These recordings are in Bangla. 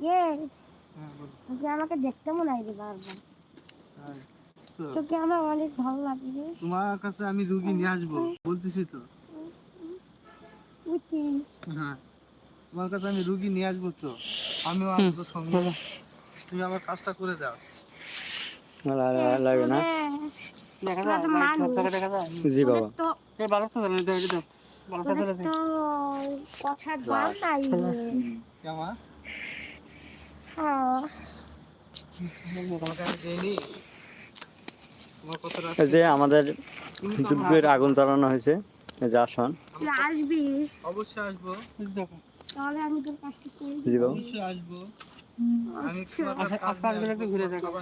হ্যাঁ তোকে আমাকে দেখতে মনে হয় বারবার। হ্যাঁ। তোকে আমার অনেক ভালো লাগে তোমার কাছে আমি রুগী নিয়ে আসব বলতেছি তো। হ্যাঁ তোমার কাছে আমি রুগী নিয়ে আসব তো আমিও আসব সঙ্গে। তুমি আমার কাজটা করে দাও। লাগে না? দেখা যায়? দেখা যায়। জি বাবা। এই বালকটা ধরে দাও এটা দাও বালকটা দাও কথা দাম নাই কেমন হ্যাঁ তোমাকে আমি দেইনি তোমার কথাটা এই যে আমাদের যুদ্ধের আগুন জ্বালানো হয়েছে এই যে আসন। আসবি। অবশ্যই আসব। তাহলে আমি তোর কাজটা করে জি বাবা। অবশ্যই আসব। আমি আচ্ছা।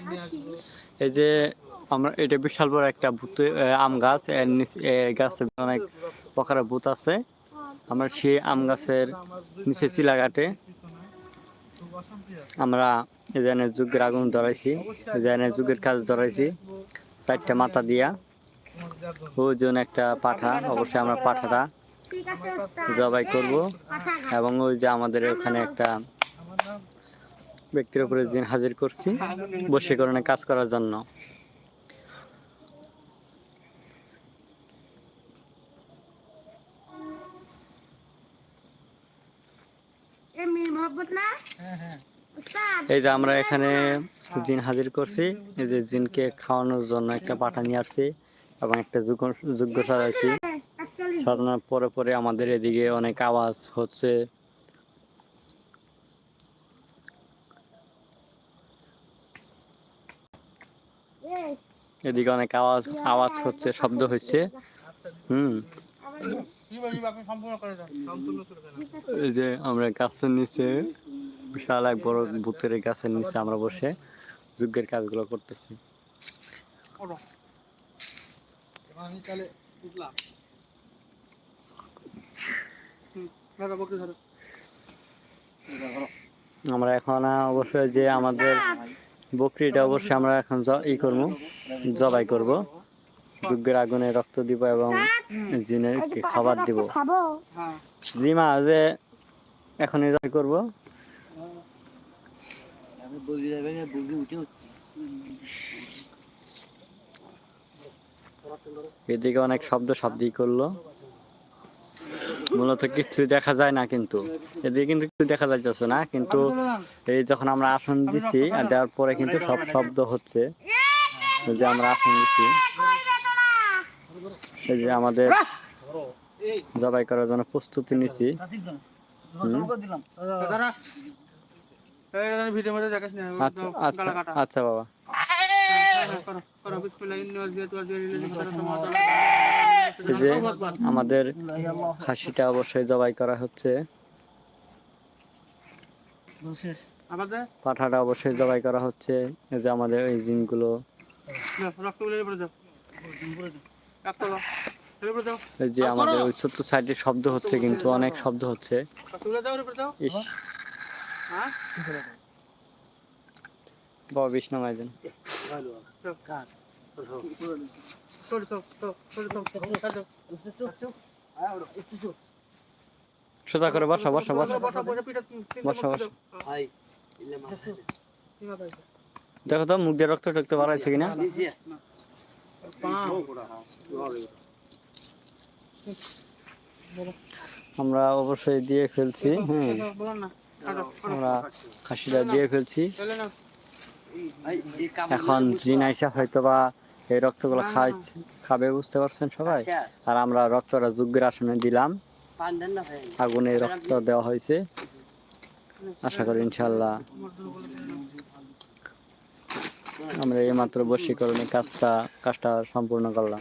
নিয়ে আসব, এই যে আমরা এটা বিশাল বড় একটা ভূত আম গাছ। এর নিচে গাছে অনেক প্রকারের ভূত আছে। আমরা সেই আম গাছের নিচে চিলাঘাটে আমরা এই যুগের আগুন ধরাইছি এই যুগের কাজ ধরাইছি। চারটা মাথা দিয়া। ওজন একটা পাঠা, অবশ্যই আমরা পাঠাটা। জবাই করব। এবং ওই যে আমাদের ওখানে একটা ব্যক্তির উপরে দিন হাজির করছি, বশীকরণে কাজ করার জন্য এ মীর মোহাম্মদ না হ্যাঁ হ্যাঁ ওস্তাদ এই যে আমরা এখানে জিন হাজির করছি। এই যে জিনকে খাওয়ানোর জন্য একটা পাঠা নিয়ে আসছি এবং একটা যোগ্য সাজাইছি। একচল্লিশ সাজানোর পরে পরে আমাদের এদিকে অনেক আওয়াজ হচ্ছে। এদিকে অনেক আওয়াজ আওয়াজ হচ্ছে শব্দ হচ্ছে। হুম। এই যে আমরা গাছের নিচে বিশাল এক বড় ভূতের গাছের নিচে আমরা বসে যজ্ঞের কাজগুলো করতেছি। আমরা এখন অবশ্যই যে আমাদের বকরিটা অবশ্যই আমরা এখন ই করব জবাই করব। যজ্ঞের আগুনে রক্ত দিব এবং জিনেরকে খাবার দিব। হ্যাঁ। জি মা যে এখন জবাই করব এদিকে অনেক শব্দ শব্দই করল। মূলত কিছু দেখা যায় না কিন্তু। এদিকে কিন্তু কিছু দেখা যাইতেছে না কিন্তু এই যখন আমরা আসন দিছি আর দেওয়ার পরে কিন্তু সব শব্দ হচ্ছে। এই যে আমরা আসন দিছি। এই যে আমাদের জবাই করার জন্য প্রস্তুতি নিছি। ভিডিওর মধ্যে দেখাস না আচ্ছা আচ্ছা আচ্ছা বাবা। হ্যাঁ, করো করো বিসমিল্লাহ ইন্না ওয়াজিয়াতু ওয়াজিয়ালিল্লাহি ফাতারা এই যে আমাদের খাসিটা অবশ্যই জবাই করা হচ্ছে। পাঠাটা অবশ্যই জবাই করা হচ্ছে। এই যে আমাদের এই জিনগুলো। এই যে আমাদের ওই ছোট্ট সাইডে শব্দ হচ্ছে কিন্তু অনেক শব্দ হচ্ছে। বাবা বিষ্ণু মাইজন সোজা করে বসা বসা বসা। দেখো তো মুখ দিয়ে রক্ত টক্ত বাড়াইছে কিনা? আমরা অবশ্যই দিয়ে ফেলছি হ্যাঁ। আমরা খাসিটা দিয়ে ফেলছি। এখন জিন আইসা হয়তো বা এই রক্তগুলো খাই খাবে বুঝতে পারছেন সবাই? আর আমরা রক্তটা যুগের আসনে দিলাম। আগুনে রক্ত দেওয়া হয়েছে। আশা করি ইনশাল্লাহ আমরা এই মাত্র বশীকরণে কাজটা কাজটা সম্পূর্ণ করলাম।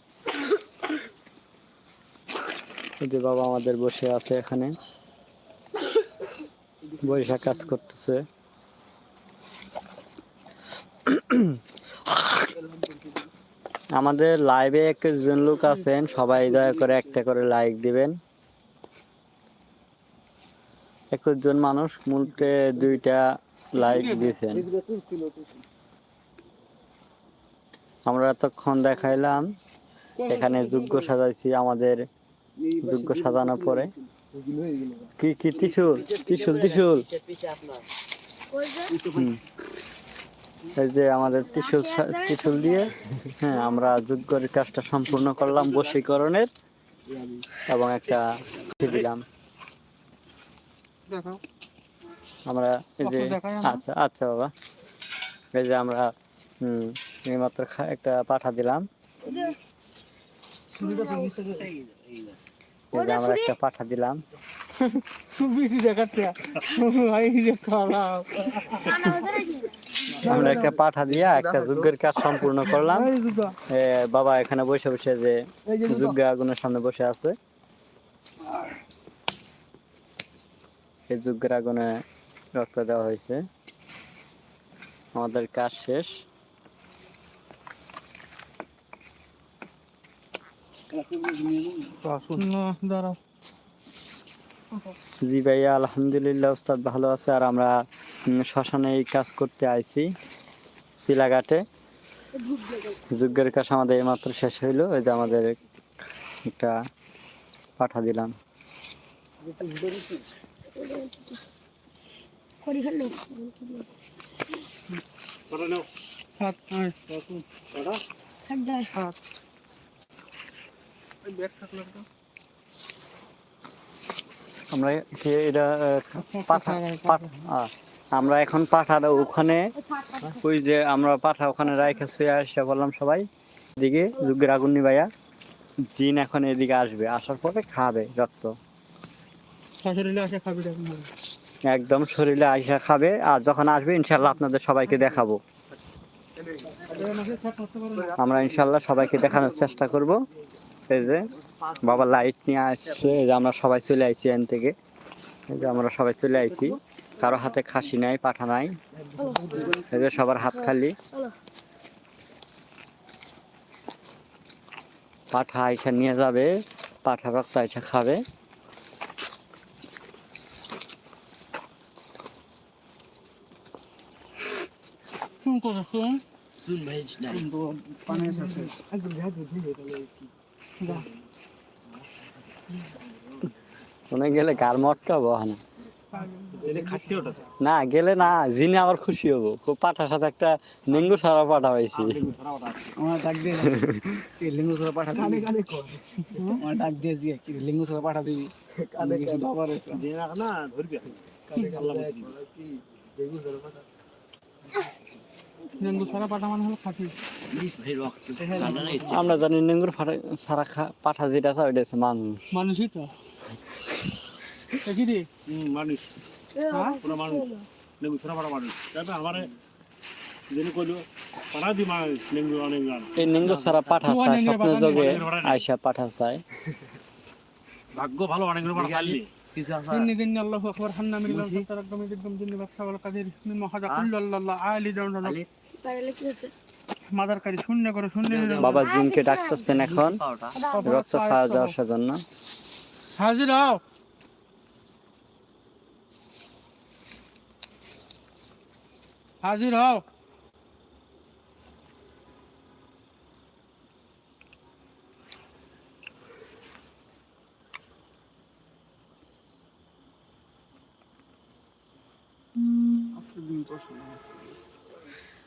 বাবা আমাদের বসে আছে এখানে। বৈশা কাজ করতেছে। আমাদের লাইভে একজন লোক আছেন, সবাই দয়া করে একটা করে লাইক দিবেন। একুশ জন মানুষ মুলটে দুইটা লাইক দিয়েছেন। আমরা এতক্ষণ দেখাইলাম। এখানে যোগ্য সাজাইছি আমাদের যোগ্য সাজানোর পরে। কি কি ত্রিশুল? ত্রিশুল ত্রিশুল। এই যে আমাদের ত্রিশুল ত্রিশুল দিয়ে হ্যাঁ আমরা যোগ্যের কাজটা সম্পূর্ণ করলাম বশীকরণের এবং একটা দিলাম। আমরা এই যে? আচ্ছা আচ্ছা বাবা। এই যে আমরা হুম এইমাত্র একটা পাঠা দিলাম। আমরা একটা পাঠা দিলাম। বেশি দেখাচ্ছে। আমরা একটা পাঠা দিয়া একটা যজ্ঞের কাজ সম্পূর্ণ করলাম। বাবা এখানে বসে বসে যে যজ্ঞ আগুনের সামনে বসে আছে। এই যজ্ঞের আগুনে রক্ত দেওয়া হয়েছে। আমাদের কাজ শেষ না দাঁড়াও জি ভাইয়া আলহামদুলিল্লাহ উস্তাদ ভালো আছে আর আমরা শ্মশানে এই কাজ করতে আইছি চিলাঘাটে। যজ্ঞের কাজ আমাদের এইমাত্র শেষ হইল এই যে আমাদের একটা পাঠা দিলাম। করি হাত হাত এই ব্যাগ থাকলে তো আমরা কি এটা পাঠা পাঠা, পাঠা। আমরা এখন পাঠাটা ওখানে ওই যে আমরা পাঠা ওখানে রাইখে শুয়ে আসা বললাম সবাই। এদিকে যুগের আগুন নিবাইয়া জিন এখন এদিকে আসবে আসার পরে খাবে রক্ত। একদম শরীরে আইসা খাবে আর যখন আসবে ইনশাল্লাহ আপনাদের সবাইকে দেখাবো। আমরা ইনশাল্লাহ সবাইকে দেখানোর চেষ্টা করব। এই যে বাবা লাইট নিয়ে আসছে এই যে আমরা সবাই চলে আইছি এখান থেকে। এই যে আমরা সবাই চলে আইছি। কারও হাতে খাসি নাই পাঠা নাই। এই যে সবার হাত খালি। পাঠা আইসা নিয়ে যাবে পাঠা রক্ত আইসা খাবে। শুন কথা শুন ওনে গেলে গার মটকা হব না? না গেলে না জিনে আবার খুশি হব। খুব পাঠার সাথে একটা নেঙ্গু সারা পাঠা হয়েছি আমার ডাক দিয়ে লিঙ্গু সরা পাঠা দিবি আমার ডাক দিয়ে যে লিঙ্গু সরা পাঠা দিবি? কানে কিছু বাবার আছে ডেঙ্গু সারা পাটা মানে হলো খাঁটি আমরা জানি নেঙ্গুর ফাটা সারা খা পাঠা যেটা আছে ওইটা হচ্ছে মানুষ মানুষই তো দেখি রে মানুষ হ্যাঁ পুরো মানুষ লেবু সারা বড় মানুষ তারপরে আমার যিনি কইলো পাড়া দি মানুষ লেবু অনেক গান এই নেঙ্গু সারা পাঠা তোমার চায় নেঙ্গুর স্বপ্ন পাঠা যোগে নেই। আইসা পাঠা চায় ভাগ্য ভালো অনেক বড় খালি কিছু আছে إني ذني الله أكبر حنا من الله ترقم يدقم ذني بخشى والقدير من ما حدا كل الله الله عالي دون الله তাহলে কি আছে মাদার কারি শূন্য করে শূন্য বাবা জিনকে ডাকতেছেন এখন। রক্ত খাওয়া যাওয়ার জন্য হাজির হও। হাজির হও। আজকে দিন তো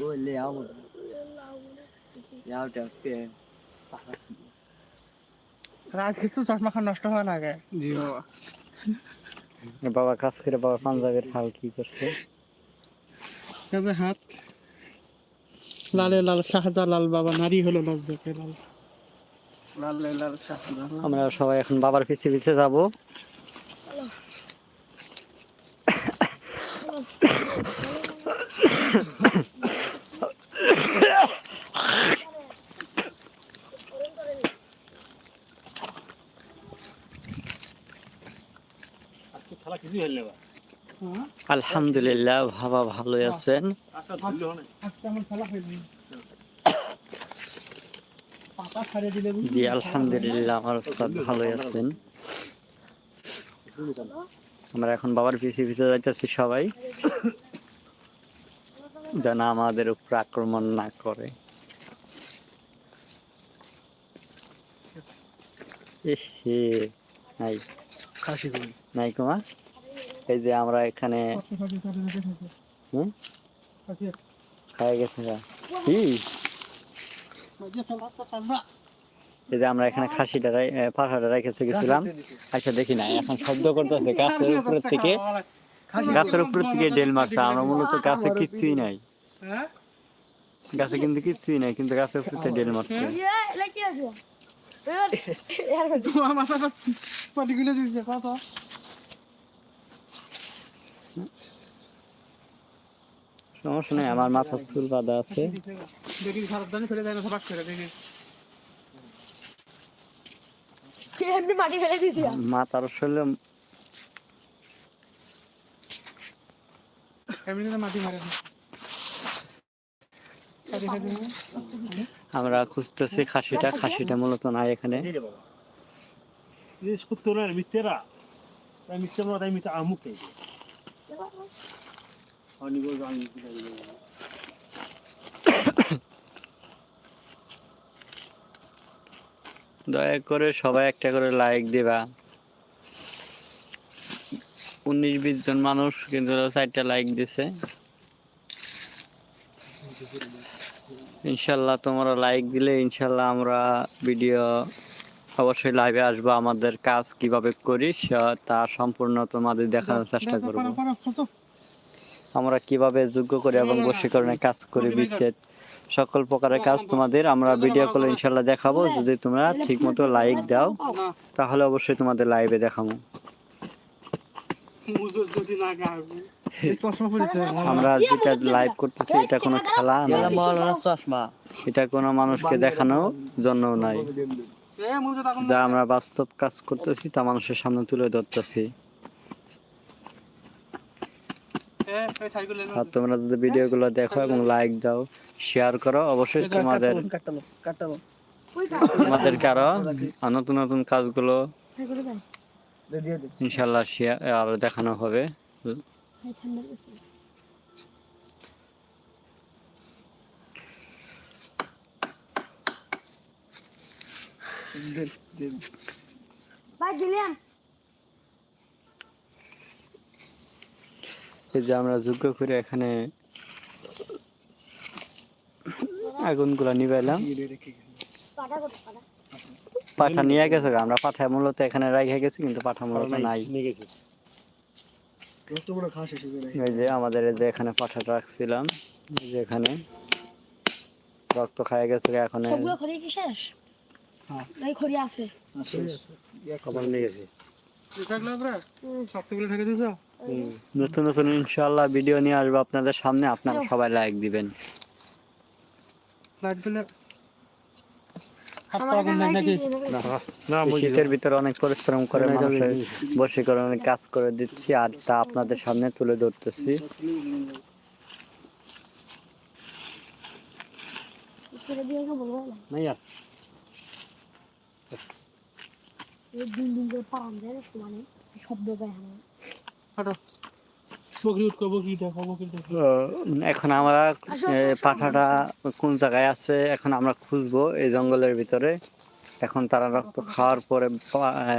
রে ও লে আও ইয়াও টা পে সারা সু রাজ কিছু চশমা খান নষ্ট হয় না আগে জি বাবা বাবা কাজ করে বাবা পাঞ্জাবের হাল কি করছে কাজে হাত লালে লাল শাহজালাল বাবা নারী হলো লজ্জাতে লাল লাল লাল শাহজাহান আমরা সবাই এখন বাবার পিছে পিছে যাব আজকে খেলা কিছুই হইলে না হ্যাঁ আলহামদুলিল্লাহ বাবা ভালোই আছেন আজকে ধরলে হয় না আজকে আমার খেলা হয়নি পাতা ছাড়িয়ে দিলে বুঝলি? জি আলহামদুলিল্লাহ আমার উস্তাদ ভালোই আছেন। আমরা এখন বাবার পিছে পিছে যাইতেছি সবাই। যেন আমাদের উপর আক্রমণ না করে। এহে নাই খাসি করি নাই কুমা এই যে আমরা এখানে। হুম? খাই গেছে কি? কাজা। এই যে আমরা এখানে খাসিটা রাই- এ, পাঠাটা রেখেছে গেছিলাম। আচ্ছা দেখি না এখন শব্দ করতেছে। গাছের উপরের থেকে গাছের উপরের থেকে ডেল মারছে। আমরা মূলত গাছে কিচ্ছুই নাই। হ্যাঁ? গাছে কিন্তু কিচ্ছুই নাই কিন্তু গাছের উপর থেকে ডেল মারছে। তোমার মাথাটা পাটিগুলো দিচ্ছে কত সমস্যা নেই, আমার মাথা চুল বাঁধা আছে মাটি মাথার শরীরে এমনি মাটি মারে না? আমরা খুঁজতেছি খাসিটা খাসিটা মূলত নাই এখানে। দয়া করে সবাই একটা করে লাইক দিবা উনিশ বিশ জন মানুষ কিন্তু চারটা লাইক দিছে ইনশাল্লাহ তোমরা লাইক দিলে ইনশাল্লাহ আমরা ভিডিও অবশ্যই লাইভে আসব আমাদের কাজ কীভাবে করি সে- তা সম্পূর্ণ তোমাদের দেখানোর চেষ্টা করব। আমরা কীভাবে যোগ্য করি এবং বশীকরণের কাজ করি বিচ্ছেদ সকল প্রকারের কাজ তোমাদের আমরা ভিডিও কলে ইনশাল্লাহ দেখাবো। যদি তোমরা ঠিক মতো লাইক দাও তাহলে অবশ্যই তোমাদের লাইভে দেখাবো। যদি না আমরা যেটা লাইভ করতেছি এটা কোনো খেলা না। চশমা। এটা কোনো মানুষকে দেখানোর জন্য নাই। যা আমরা বাস্তব কাজ করতেছি তা মানুষের সামনে তুলে ধরতেছি। এ, এই সাইকেলের আর তোমরা যদি ভিডিওগুলো দেখো এবং লাইক দাও শেয়ার করো অবশ্যই তোমাদের তোমাদেরকে আরও নতুন নতুন কাজগুলো ইনশাল্লাহ শেয়ার আরও দেখানো হবে। ঠান্ডা এই যে আমরা যোগ্য করে এখানে আগুনগুলো নিবাইলাম গেছি পাটা কত পাটা পাঠা নিয়ে গেছে আমরা পাঠা মূলত এখানে রেখে গেছি কিন্তু পাঠা মূলত নাই। নিয়ে গেছে কত বড় খাসি সুযোগ এই যে আমাদের যে এখানে পাঠাটা রাখছিলাম এই যে এখানে। রক্ত খায় গেছে এখন। সবগুলো খড়ি কি শেষ? হ্যাঁ। খড়ি আছে। দিয়েছ নতুন নতুন ইনশাল্লাহ ভিডিও নিয়ে আসব আপনাদের সামনে। আপনারা সবাই লাইক দিবেন। লাইট দিলে হাত আমার পাগুন নাই নাকি না এই শীতের ভিতরে অনেক পরিশ্রম করে মানুষের বশীকরণে কাজ করে দিচ্ছি আর তা আপনাদের সামনে তুলে ধরতেছি। শব্দ যায় এখন। আমরা পাঠাটা কোন জায়গায় আছে এখন আমরা খুঁজবো এই জঙ্গলের ভিতরে। এখন তারা রক্ত খাওয়ার পরে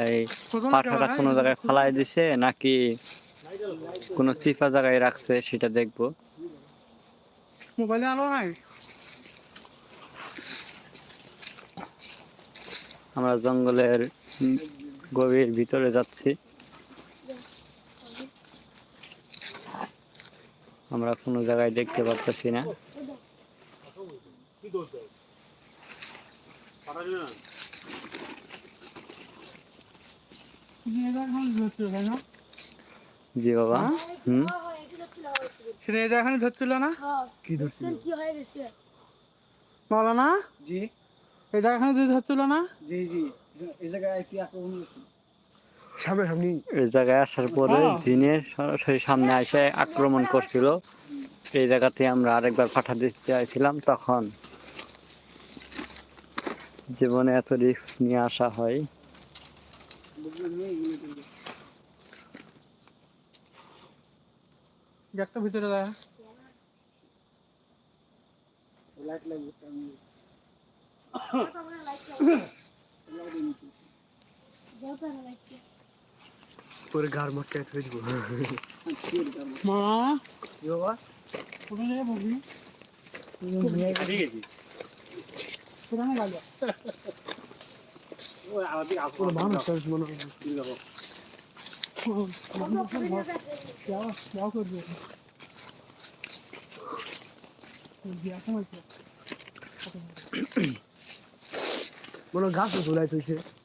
এই পাঠাটা কোনো জায়গায় ফালাই দিছে নাকি কোনো সিফা জায়গায় রাখছে সেটা দেখব। মোবাইলে আলো নাই? আমরা জঙ্গলের গভীর ভিতরে যাচ্ছি। আমরা কোনো জায়গায় দেখতে পাচ্ছি না। জি বাবা হুম? সেটা এটা এখানে ধরছিল না? কি ধরছিল? কি হয়ে গেছে? বলো না জি ধরছিল না? জি জি। এই জায়গায় আইসি আক্রমণ করছি এই জায়গায় আসার পরে জিনের সরাসরি সামনে এসে আক্রমণ করছিল। এই জায়গাতে আমরা আরেকবার পাঠা দিতে চাইছিলাম তখন জীবনে এত রিস্ক নিয়ে আসা হয়। একটা ভিতরে দেয় লাইট লাগবে আমি মা? কি বাবা? কোথায় যাবে বলবি ঠিক আছে সেখানে গেল ওই আমাদের আসল মানুষ মনে হয়। যাব। মনে গাছ চলে আসছে তুই আর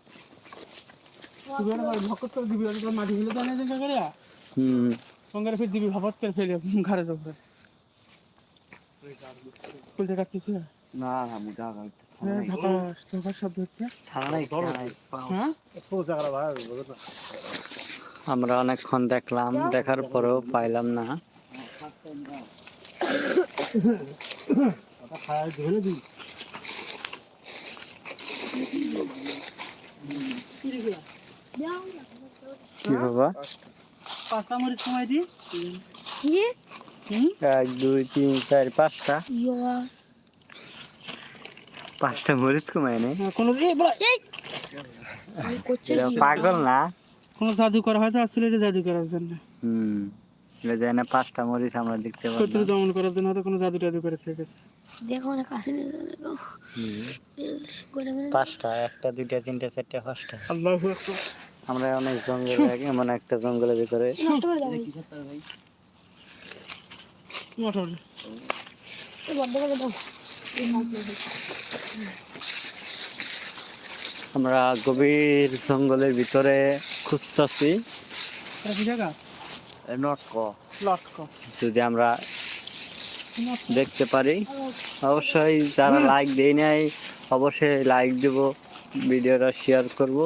ভকত করে দিবি ওর মাটি ফেলে তো অনেক জায়গা করে হুম। সঙ্গে ফের দিবি ভকত করে ফেলে ঘরের উপরে। ফুলতে কাটতেছে? না না মুজা গাছ ধাপাস ধাপাস শব্দ হচ্ছে হ্যাঁ? না আমরা অনেকক্ষণ দেখলাম দেখার পরেও পাইলাম না। দিই কি বাবা? পাঁচটা মরিচ সময় দি। কি? এক দুই তিন চার পাঁচটা। পাঁচটা মরিচ কমায় নেই। কোনো পাগল না? কোনো জাদু করা হয়তো আসলে এটা জাদু করার জন্য হুম এটা যায় না পাঁচটা মরিচ আমরা দেখতে শত্রু পারলাম দমন করার জন্য হয়তো কোনো জাদু টাদু করে থেকে গেছে। দেখো না কাছে পাঁচটা একটা দুইটা তিনটা চারটা পাঁচটা। আল্লাহ আমরা অনেক জঙ্গলে এমন একটা জঙ্গলের ভিতরে। আমরা গভীর জঙ্গলের ভিতরে খুঁজতেছি। নটক। যদি আমরা দেখতে পারি অবশ্যই যারা লাইক দেই নাই অবশ্যই লাইক দেব ভিডিওটা শেয়ার করব।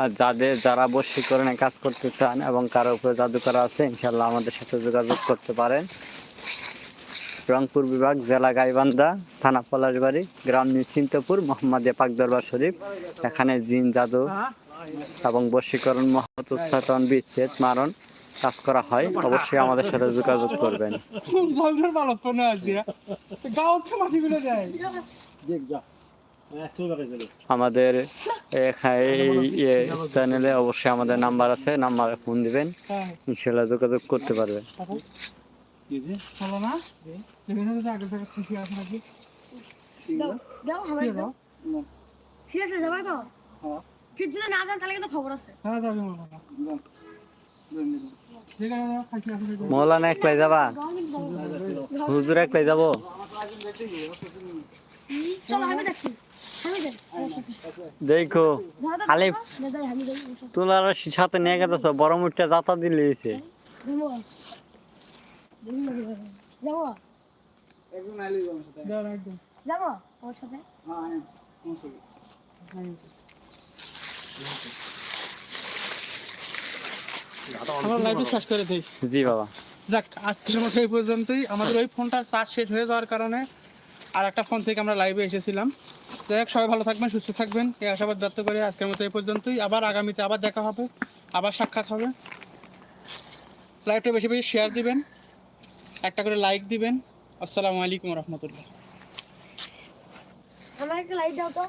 আর যাদের যারা বশীকরণে কাজ করতে চান এবং কারও উপরে জাদু করা আছে ইনশাল্লাহ আমাদের সাথে যোগাযোগ করতে পারেন। রংপুর বিভাগ জেলা গাইবান্ধা থানা পলাশবাড়ি গ্রাম নিশ্চিন্তপুর মোহাম্মদিয়া পাক দরবার শরীফ। এখানে জিন জাদু এবং বশীকরণ মহৎ উচ্চাটন বিচ্ছেদ মারণ কাজ করা হয়। অবশ্যই আমাদের সাথে যোগাযোগ করবেন। আমাদের চ্যানেলে অবশ্যই আমাদের নাম্বার আছে, নাম্বারে ফোন দিবেন ইনশাল্লাহ যোগাযোগ করতে পারবেন। মৌলানা একলাই যাবা। হুজুর একলাই যাব? চলো, আমি দেখো যাই তোলার সাথে নিয়ে গেতেছ বড় মুখটা যাতা দিলেছে জি বাবা। যাক আজকের মতো এই পর্যন্তই। আমাদের ওই ফোনটার চার্জ শেষ হয়ে যাওয়ার কারণে আর একটা ফোন থেকে আমরা লাইভে এসেছিলাম। যাই হোক, সবাই ভালো থাকবেন, সুস্থ থাকবেন। এই আশাবাদ ব্যক্ত করে আজকের মতো এই পর্যন্তই। আবার আগামীতে আবার দেখা হবে, আবার সাক্ষাৎ হবে। লাইভটা বেশি বেশি শেয়ার দিবেন, একটা করে লাইক দিবেন। আসসালামু আলাইকুম রহমতুল্লাহ। আমার একটা লাইট দাও তো।